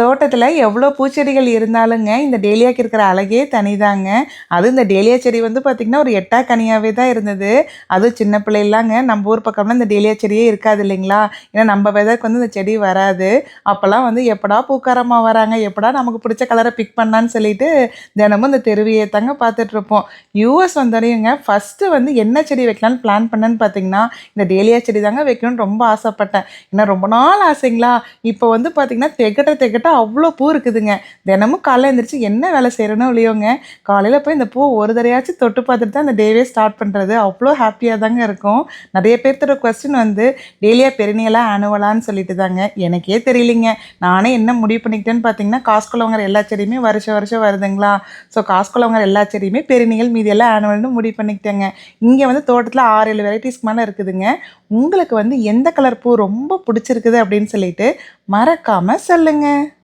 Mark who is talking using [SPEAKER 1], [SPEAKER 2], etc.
[SPEAKER 1] தோட்டத்தில் எவ்வளோ பூச்செடிகள் இருந்தாலுங்க இந்த டேலியாக்கு இருக்கிற அழகே தனிதாங்க. அதுவும் இந்த டேலியா செடி வந்து பார்த்திங்கன்னா ஒரு எட்டா கனியாகவே தான் இருந்தது. அதுவும் சின்ன பிள்ளைலாங்க நம்ம ஊர் பக்கம்லாம் இந்த டேலியா செடியே இருக்காது இல்லைங்களா? ஏன்னா நம்ம வெதருக்கு வந்து இந்த செடி வராது. அப்போல்லாம் வந்து எப்படா பூக்காரமாக வராங்க? எப்படா நமக்கு பிடிச்ச கலரை பிக் பண்ணான்னு சொல்லிட்டு தினமும் இந்த தெருவியை தாங்க பார்த்துட்ருப்போம் யூஎஸ் வந்தோடையுங்க ஃபஸ்ட்டு வந்து என்ன செடி வைக்கலான்னு பிளான் பண்ணேன்னு பார்த்தீங்கன்னா இந்த டேலியா செடி தாங்க வைக்கணும்னு ரொம்ப ஆசைப்பட்டேன். ஏன்னா ரொம்ப நாள் ஆசைங்களா? இப்போ வந்து பார்த்திங்கன்னா தெகட்ட திகட்ட அவ்வளோ பூ இருக்குதுங்க. தினமும் காலைல எழுந்திரிச்சு என்ன வேலை செய்கிறேனோ இல்லையோங்க காலையில் போய் இந்த பூ ஒரு தடையாச்சும் தொட்டு பார்த்துட்டு தான் இந்த டேவே ஸ்டார்ட் பண்ணுறது அவ்வளோ ஹாப்பியாக தாங்க இருக்கும். நிறைய பேர்த்தோட கொஸ்டின் வந்து டெய்லியாக பெருநியலா ஆனுவலான்னு சொல்லிட்டு தாங்க. எனக்கே தெரியலிங்க. நானே என்ன முடிவு பண்ணிக்கிட்டேன்னு பார்த்தீங்கன்னா காஸ்கோல வாங்குற எல்லா செடியுமே வருஷம் வருஷம் வருதுங்களா? ஸோ காஸ்கோல வாங்குற எல்லா செடியுமே பெருநியல் மீதி எல்லாம் ஆனுவல்னு முடிவு பண்ணிக்கிட்டேங்க. இங்கே வந்து தோட்டத்தில் ஆறு ஏழு வெரைட்டிஸ்க்கு மேலே இருக்குதுங்க. உங்களுக்கு வந்து எந்த கலர் பூ ரொம்ப பிடிச்சிருக்குது அப்படின்னு சொல்லிட்டு மறக்காமல் சொல்லுங்கள்